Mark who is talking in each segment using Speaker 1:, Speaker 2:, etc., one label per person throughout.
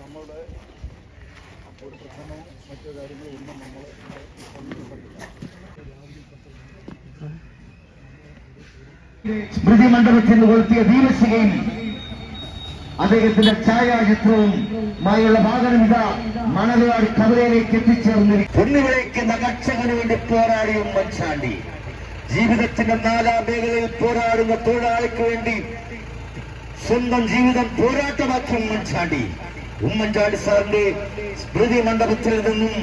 Speaker 1: നമ്മളുടെ ഒരു പ്രശ്നമോ മറ്റു കാര്യങ്ങളോ ഒന്നും നമ്മൾ
Speaker 2: സ്മൃതി മണ്ഡപത്തിൽ നിന്ന് കൊളുത്തിയ ദീപശികയും അദ്ദേഹത്തിന്റെ ഛായാചിത്രവും മായുള്ള വാഹനം ഇതാ മണലുകാട് കവലയിലേക്ക് എത്തിച്ചേർന്നിരിക്കും പൊന്നുവിളയ്ക്കുന്ന കർഷകന് വേണ്ടി പോരാടിയ ഉമ്മൻചാണ്ടി ജീവിതത്തിന്റെ നാലാം മേഖലയിൽ പോരാടുന്ന തൊഴിലാളിക്ക് വേണ്ടി സ്വന്തം ജീവിതം പോരാട്ടമാക്കിയ ഉമ്മൻചാണ്ടി ഉമ്മൻചാണ്ടി സാറിന്റെ സ്മൃതി മണ്ഡപത്തിൽ നിന്നും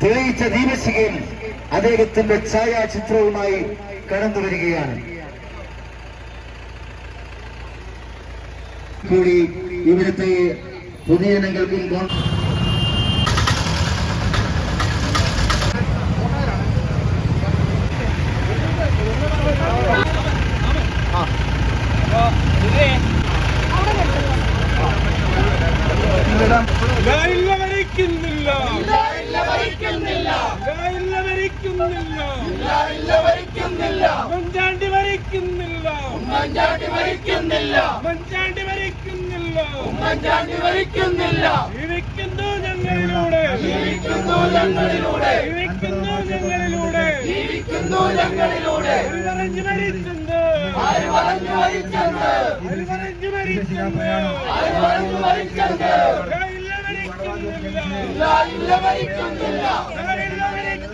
Speaker 2: തെളിയിച്ച ദീപശികയും അദ്ദേഹത്തിന്റെ ഛായാചിത്രവുമായി കടന്നു വരികയാണ്. കൂടി ഇവിടുത്തെ പൊതുജനങ്ങൾക്കും ഗവ-
Speaker 3: മഞ്ചാണ്ടി വരയ്ക്കുന്നില്ല മഞ്ചാണ്ടി വരയ്ക്കുന്നില്ല മഞ്ചാണ്ടി വരയ്ക്കുന്നില്ല മഞ്ചാണ്ടി വരയ്ക്കുന്നില്ല ജീവിക്കുന്നു ഞങ്ങളിലൂടെ ജീവിക്കുന്നു ഞങ്ങളിലൂടെ ജീവിക്കുന്നു ഞങ്ങളിലൂടെ ജീവിക്കുന്നു ഞങ്ങളിലൂടെ പറഞ്ഞു മരിച്ചത് ആര് പറഞ്ഞു മരിച്ചത് ഇല്ല പറഞ്ഞു ഇല്ല ആര് പറഞ്ഞു മരിച്ചത് ഇല്ല മരിക്കുന്നില്ല. ഇല്ല മരിക്കുന്നില്ല ഇല്ല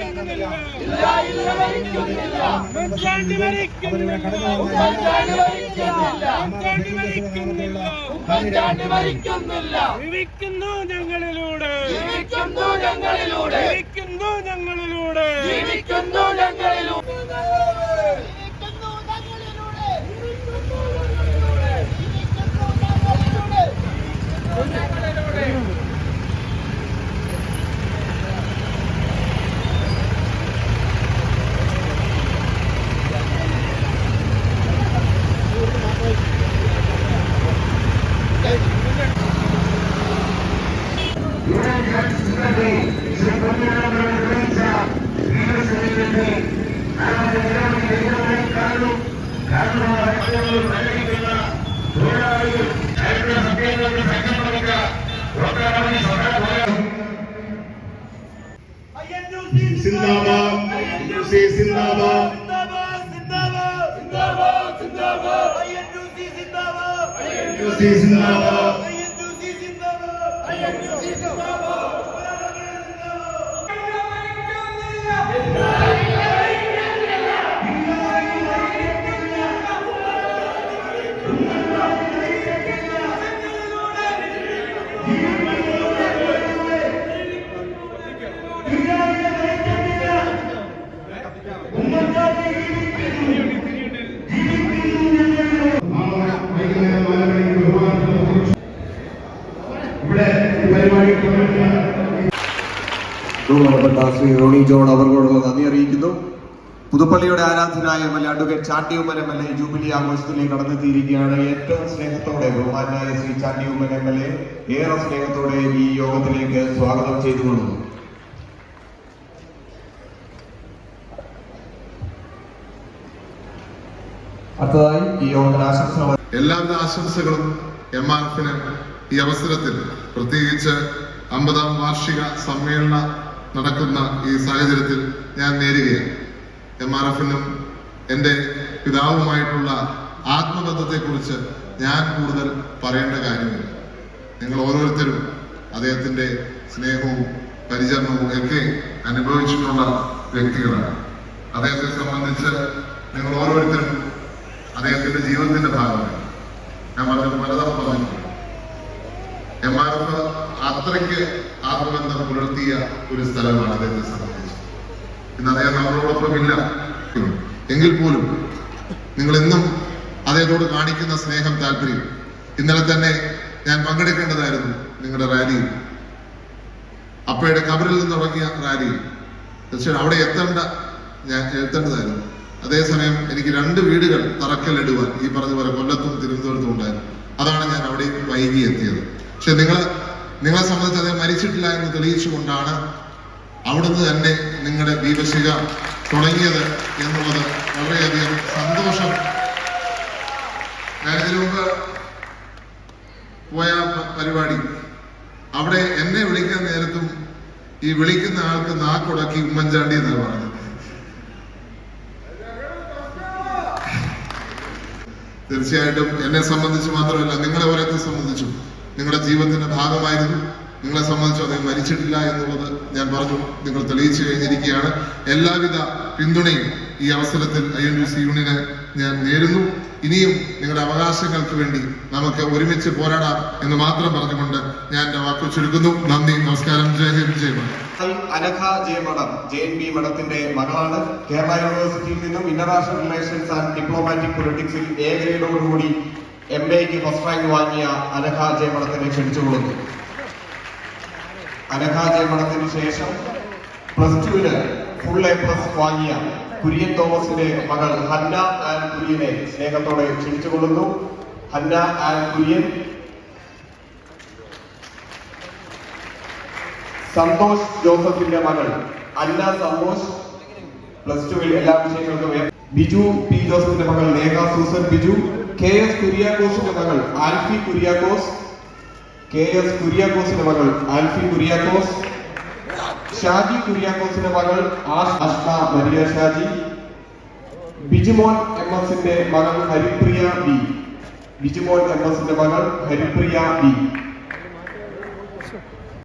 Speaker 3: ഞങ്ങളിലൂടെ. ജീവിക്കുന്നു ഞങ്ങളിലൂടെ. ജീവിക്കുന്നു ഞങ്ങളിലൂടെ. ജീവിക്കുന്നു ഉമ്മൻചാണ്ടി മരിക്കുന്നില്ല ഉമ്മൻചാണ്ടി മരിക്കുന്നില്ല ജീവിക്കുന്നു ഞങ്ങളിലൂടെ ജീവിക്കുന്നു ഞങ്ങളിലൂടെ ജീവിക്കുന്നു ഞങ്ങളിലൂടെ ജീവിക്കുന്നു ഞങ്ങളിലൂടെ
Speaker 4: സിന്ദാബാദ് സിന്ദാബാദ് സിന്ദാബാദ്
Speaker 5: ശ്രീ റോണി ജോൺ അവർക്കോടുള്ള നന്ദി അറിയിക്കുന്നു. പുതുപ്പള്ളിയുടെ ആരാധനായ M L advocate Chandy Oommen M L A jubilee ആഘോഷത്തിലേക്ക് കടന്നെത്തിയിരിക്കുകയാണ്. ഏറ്റവും സ്നേഹത്തോടെ ബഹുമാനായ Shri Chandy Oommen M L A ഏറെ സ്നേഹത്തോടെ ഈ യോഗത്തിലേക്ക് സ്വാഗതം ചെയ്തുകൊള്ളുന്നു. അടുത്തതായി ഈ യോഗത്തിന് ആശംസകൾ
Speaker 4: എല്ലാവിധ ആശംസകളും എം ആർ എഫിന് ഈ അവസരത്തിൽ. പ്രത്യേകിച്ച് അമ്പതാം വാർഷിക സമ്മേളനം നടക്കുന്ന ഈ സാഹചര്യത്തിൽ ഞാൻ നേരുകയാണ്. എം ആർ എഫിനും എന്റെ പിതാവുമായിട്ടുള്ള ആത്മബന്ധത്തെക്കുറിച്ച് ഞാൻ കൂടുതൽ പറയേണ്ട കാര്യമില്ല. നിങ്ങൾ ഓരോരുത്തരും അദ്ദേഹത്തിന്റെ സ്നേഹവും പരിചരണവും ഒക്കെ അനുഭവിച്ചിട്ടുള്ള വ്യക്തികളാണ്. അദ്ദേഹത്തെ സംബന്ധിച്ച് നിങ്ങൾ ഓരോരുത്തരും അദ്ദേഹത്തിന്റെ ജീവിതത്തിന്റെ ഭാഗമാണ് ഞാൻ പറഞ്ഞത് പലതവണ പറഞ്ഞിട്ടുണ്ട് എം ആർ എഫ് അത്രയ്ക്ക് ആത്മബന്ധം പുലർത്തിയ ഒരു സ്ഥലമാണ് അദ്ദേഹത്തെ സംബന്ധിച്ച്. ഇന്ന് അദ്ദേഹം നമ്മളോടൊപ്പം ഇല്ല. എങ്കിൽ പോലും നിങ്ങൾ എന്നും അദ്ദേഹത്തോട് കാണിക്കുന്ന സ്നേഹം താല്പര്യം ഇന്നലെ തന്നെ ഞാൻ പങ്കെടുക്കേണ്ടതായിരുന്നു നിങ്ങളുടെ റാലിയിൽ. അപ്പയുടെ കബറിൽ നിന്ന് തുടങ്ങിയ റാലിയിൽ. തീർച്ചയായും അവിടെ എത്തേണ്ട ഞാൻ എത്തേണ്ടതായിരുന്നു. അതേസമയം എനിക്ക് രണ്ട് വീടുകൾ തറക്കല്ലിടുവാൻ ഈ പറഞ്ഞ പോലെ കൊല്ലത്തും തിരുവനന്തപുരത്തും ഉണ്ടായിരുന്നു. അതാണ് ഞാൻ അവിടെ വൈകി എത്തിയത്. പക്ഷെ നിങ്ങൾ നിങ്ങളെ സംബന്ധിച്ച് അദ്ദേഹം മരിച്ചിട്ടില്ല എന്ന് തെളിയിച്ചുകൊണ്ടാണ് അവിടുന്ന് തന്നെ നിങ്ങളുടെ ദീപശിക തുടങ്ങിയത് എന്നുള്ളത് വളരെയധികം സന്തോഷം. ഞാൻ ഇതിനു മുമ്പ് പോയ പരിപാടി. അവിടെ എന്നെ വിളിക്കാൻ നേരത്തും ഈ വിളിക്കുന്ന ആൾക്ക് നാക്കുടക്കി ഉമ്മൻചാണ്ടി എന്നാണ് പറഞ്ഞത്. തീർച്ചയായിട്ടും എന്നെ സംബന്ധിച്ച് മാത്രമല്ല നിങ്ങളെ ഓരോരുത്തരെ സംബന്ധിച്ചും നിങ്ങളുടെ ജീവിതത്തിന്റെ ഭാഗമായിരുന്നു. നിങ്ങളെ സംബന്ധിച്ച് അദ്ദേഹം മരിച്ചിട്ടില്ല എന്നുള്ളത് ഞാൻ പറഞ്ഞു. നിങ്ങൾ തെളിയിച്ചു കഴിഞ്ഞിരിക്കുകയാണ്. എല്ലാവിധ പിന്തുണയും ഈ അവസരത്തിൽ ഐ എൻ ഡി സി യൂണിയന് ഞാൻ നേരുന്നു. ഇനിയും നിങ്ങളുടെ അവകാശങ്ങൾക്ക് വേണ്ടി നമുക്ക് ഒരുമിച്ച് പോരാടാം എന്ന് മാത്രം പറഞ്ഞുകൊണ്ട് ഞാൻ എന്റെ വാക്കു ചുരുക്കുന്നു. നന്ദി നമസ്കാരം. ജയ ഹിന്ദ് ജയ് ഭാരത്.
Speaker 5: അനഘ ജെ മഠം ജെ എൻ ബി മഠത്തിന്റെ മകളാണ്. കേരള യൂണിവേഴ്സിറ്റിയിൽ നിന്നും international relations and diplomatic പൊളിറ്റിക്സിൽ A ഗ്രേഡോടുകൂടി M എക്ക് ഫസ്റ്റ് റാങ്ക് വാങ്ങിയ അനഘ ജയമണത്തിനെ ക്ഷണിച്ചുകൊള്ളുന്നു അനഘ ജയമണത്തിന് ശേഷം പ്ലസ് ടുവിന് ഫുൾ എ പ്ലസ് വാങ്ങിയ കുര്യൻ തോമസിന്റെ മകൾ ഹന്ന ആൻഡ് കുര്യനെ സ്നേഹത്തോടെ ക്ഷണിച്ചുകൊള്ളുന്നു ഹന്ന ആൻഡ് കുര്യൻ സന്തോഷ് ജോസഫിന്റെ മകൾ അന്ന സന്തോഷ് പ്ലസ് ടുവിൽ എല്ലാ വിഷയങ്ങൾക്കും. ബിജു പി ജോസഫിന്റെ മകൾ Neha Susan Biju K S കുര്യാക്കോസിന്റെ മകൾ ആൽഫി കുര്യാക്കോസ് കെ എസ് കുര്യാക്കോസിന്റെ മകൾ ആൽഫി കുര്യാക്കോസ് ഷാജി കുര്യാക്കോസിന്റെ മകൾ അഷ്ന മരിയ ഷാജി. ബിജുമോൻ എം എസിന്റെ മകൾ ഹരിപ്രിയ ബി ബിജുമോൻ എം എസിന്റെ മകൾ ഹരിപ്രിയ ബി